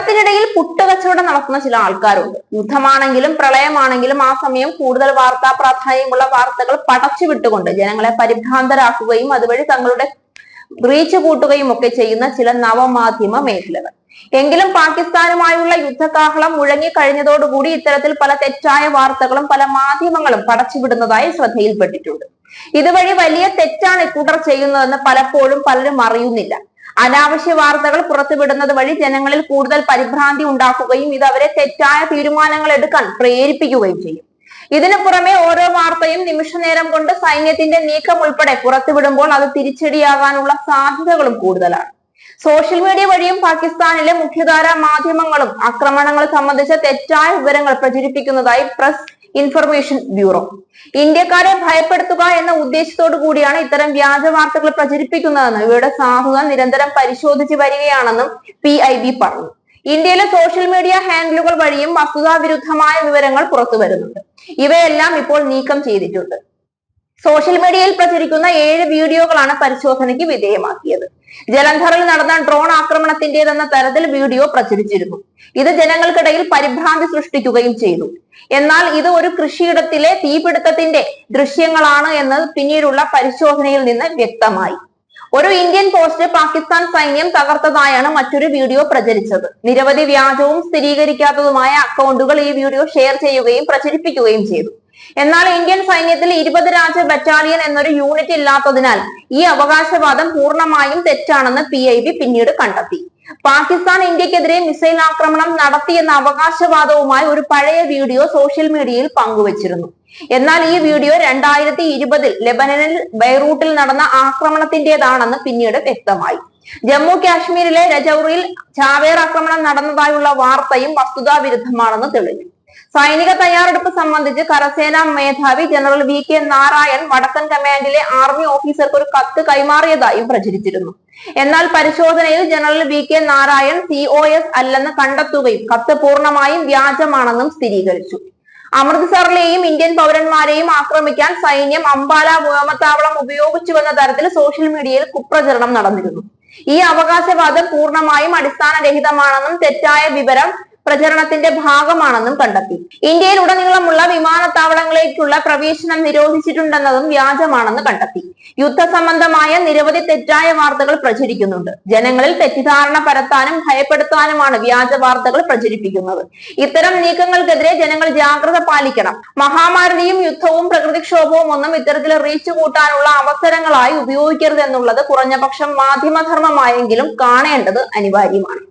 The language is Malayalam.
ഓണത്തിനിടയിൽ പുട്ടുകച്ചവടം നടത്തുന്ന ചില ആൾക്കാരുണ്ട്. യുദ്ധമാണെങ്കിലും പ്രളയമാണെങ്കിലും ആ സമയം കൂടുതൽ വാർത്താ പ്രാധാന്യമുള്ള വാർത്തകൾ പടച്ചു വിട്ടുകൊണ്ട് ജനങ്ങളെ പരിഭ്രാന്തരാക്കുകയും അതുവഴി തങ്ങളുടെ റീച്ച് കൂട്ടുകയും ഒക്കെ ചെയ്യുന്ന ചില നവമാധ്യമ മേഖലകൾ. എങ്കിലും പാകിസ്ഥാനുമായുള്ള യുദ്ധകാഹളം മുഴങ്ങി മുഴങ്ങിക്കഴിഞ്ഞതോടുകൂടി ഇത്തരത്തിൽ പല തെറ്റായ വാർത്തകളും പല മാധ്യമങ്ങളും പടച്ചുവിടുന്നതായി ശ്രദ്ധയിൽപ്പെട്ടിട്ടുണ്ട്. ഇതുവഴി വലിയ തെറ്റാണ് ഇക്കൂട്ടർ ചെയ്യുന്നതെന്ന് പലപ്പോഴും പലരും അറിയുന്നില്ല. അനാവശ്യ വാർത്തകൾ പുറത്തുവിടുന്നത് വഴി ജനങ്ങളിൽ കൂടുതൽ പരിഭ്രാന്തി ഉണ്ടാക്കുകയും ഇത് അവരെ തെറ്റായ തീരുമാനങ്ങൾ എടുക്കാൻ പ്രേരിപ്പിക്കുകയും ചെയ്യും. ഇതിനു പുറമെ ഓരോ വാർത്തയും നിമിഷ നേരം കൊണ്ട് സൈന്യത്തിന്റെ നീക്കം ഉൾപ്പെടെ പുറത്തുവിടുമ്പോൾ അത് തിരിച്ചടിയാകാനുള്ള സാധ്യതകളും കൂടുതലാണ്. സോഷ്യൽ മീഡിയ വഴിയും പാകിസ്ഥാനിലെ മുഖ്യധാരാ മാധ്യമങ്ങളും ആക്രമണങ്ങൾ സംബന്ധിച്ച തെറ്റായ വിവരങ്ങൾ പ്രചരിപ്പിക്കുന്നതായി പ്രസ് ഇൻഫർമേഷൻ ബ്യൂറോ ഇന്ത്യക്കാരെ ഭയപ്പെടുത്തുക എന്ന ഉദ്ദേശത്തോടു കൂടിയാണ് ഇത്തരം വ്യാജ വാർത്തകൾ പ്രചരിപ്പിക്കുന്നതെന്ന് ഇവയുടെ സാധുത നിരന്തരം പരിശോധിച്ചു വരികയാണെന്നും പി ഐ ബി പറഞ്ഞു. ഇന്ത്യയിലെ സോഷ്യൽ മീഡിയ ഹാൻഡിലുകൾ വഴിയും വസ്തുതാവിരുദ്ധമായ വിവരങ്ങൾ പുറത്തു വരുന്നുണ്ട്. ഇവയെല്ലാം ഇപ്പോൾ നീക്കം ചെയ്തിട്ടുണ്ട്. സോഷ്യൽ മീഡിയയിൽ പ്രചരിക്കുന്ന ഏഴ് വീഡിയോകളാണ് പരിശോധനയ്ക്ക് വിധേയമാക്കിയത്. ജലന്ധറിൽ നടന്ന ഡ്രോൺ ആക്രമണത്തിന്റേതെന്ന തരത്തിൽ വീഡിയോ പ്രചരിച്ചിരുന്നു. ഇത് ജനങ്ങൾക്കിടയിൽ പരിഭ്രാന്തി സൃഷ്ടിക്കുകയും ചെയ്തു. എന്നാൽ ഇത് ഒരു കൃഷിയിടത്തിലെ തീപിടുത്തത്തിന്റെ ദൃശ്യങ്ങളാണ് എന്ന് പിന്നീടുള്ള പരിശോധനയിൽ നിന്ന് വ്യക്തമായി. ഒരു ഇന്ത്യൻ പോസ്റ്റ് പാകിസ്ഥാൻ സൈന്യം തകർത്തതായാണ് മറ്റൊരു വീഡിയോ പ്രചരിച്ചത്. നിരവധി വ്യാജവും സ്ഥിരീകരിക്കാത്തതുമായ അക്കൗണ്ടുകൾ ഈ വീഡിയോ ഷെയർ ചെയ്യുകയും പ്രചരിപ്പിക്കുകയും ചെയ്തു. എന്നാൽ ഇന്ത്യൻ സൈന്യത്തിൽ ഇരുപത് രാജ ബറ്റാലിയൻ എന്നൊരു യൂണിറ്റ് ഇല്ലാത്തതിനാൽ ഈ അവകാശവാദം പൂർണമായും തെറ്റാണെന്ന് പി ഐ ബി പിന്നീട് കണ്ടെത്തി. പാകിസ്ഥാൻ ഇന്ത്യക്കെതിരെ മിസൈൽ ആക്രമണം നടത്തിയെന്ന അവകാശവാദവുമായി ഒരു പഴയ വീഡിയോ സോഷ്യൽ മീഡിയയിൽ പങ്കുവച്ചിരുന്നു. എന്നാൽ ഈ വീഡിയോ രണ്ടായിരത്തി ഇരുപതിൽ ലെബനനിൽ ബൈറൂട്ടിൽ നടന്ന ആക്രമണത്തിന്റേതാണെന്ന് പിന്നീട് വ്യക്തമായി. ജമ്മു കാശ്മീരിലെ രജൌറിയിൽ ചാവേർ ആക്രമണം നടന്നതായുള്ള വാർത്തയും വസ്തുതാ വിരുദ്ധമാണെന്ന് തെളിഞ്ഞു. സൈനിക തയ്യാറെടുപ്പ് സംബന്ധിച്ച് കരസേനാ മേധാവി ജനറൽ വി കെ നാരായൺ വടക്കൻ കമാൻഡിലെ ആർമി ഓഫീസർക്ക് ഒരു കത്ത് കൈമാറിയതായും പ്രചരിച്ചിരുന്നു. എന്നാൽ പരിശോധനയിൽ general V K Narayan C O S അല്ലെന്ന് കണ്ടെത്തുകയും കത്ത് പൂർണമായും വ്യാജമാണെന്നും സ്ഥിരീകരിച്ചു. അമൃത്സറിലെയും ഇന്ത്യൻ പൗരന്മാരെയും ആക്രമിക്കാൻ സൈന്യം അംബാല വ്യോമത്താവളം ഉപയോഗിച്ചുവെന്ന തരത്തിൽ സോഷ്യൽ മീഡിയയിൽ കുപ്രചരണം നടന്നിരുന്നു. ഈ അവകാശവാദം പൂർണമായും അടിസ്ഥാനരഹിതമാണെന്നും തെറ്റായ വിവരം പ്രചരണത്തിന്റെ ഭാഗമാണെന്നും കണ്ടെത്തി. ഇന്ത്യയിൽ ഉടനീളമുള്ള വിമാനത്താവളങ്ങളിലേക്കുള്ള പ്രവേശനം നിരോധിച്ചിട്ടുണ്ടെന്നതും വ്യാജമാണെന്ന് കണ്ടെത്തി. യുദ്ധ സംബന്ധമായ നിരവധി തെറ്റായ വാർത്തകൾ പ്രചരിക്കുന്നുണ്ട്. ജനങ്ങളിൽ തെറ്റിദ്ധാരണ പരത്താനും ഭയപ്പെടുത്താനുമാണ് വ്യാജ വാർത്തകൾ പ്രചരിപ്പിക്കുന്നത്. ഇത്തരം നീക്കങ്ങൾക്കെതിരെ ജനങ്ങൾ ജാഗ്രത പാലിക്കണം. മഹാമാരിയും യുദ്ധവും പ്രകൃതിക്ഷോഭവും ഒന്നും ഇത്തരത്തിൽ റീച്ച് കൂട്ടാനുള്ള അവസരങ്ങളായി ഉപയോഗിക്കരുതെന്നുള്ളത് കുറഞ്ഞപക്ഷം മാധ്യമധർമ്മമായെങ്കിലും കാണേണ്ടത് അനിവാര്യമാണ്.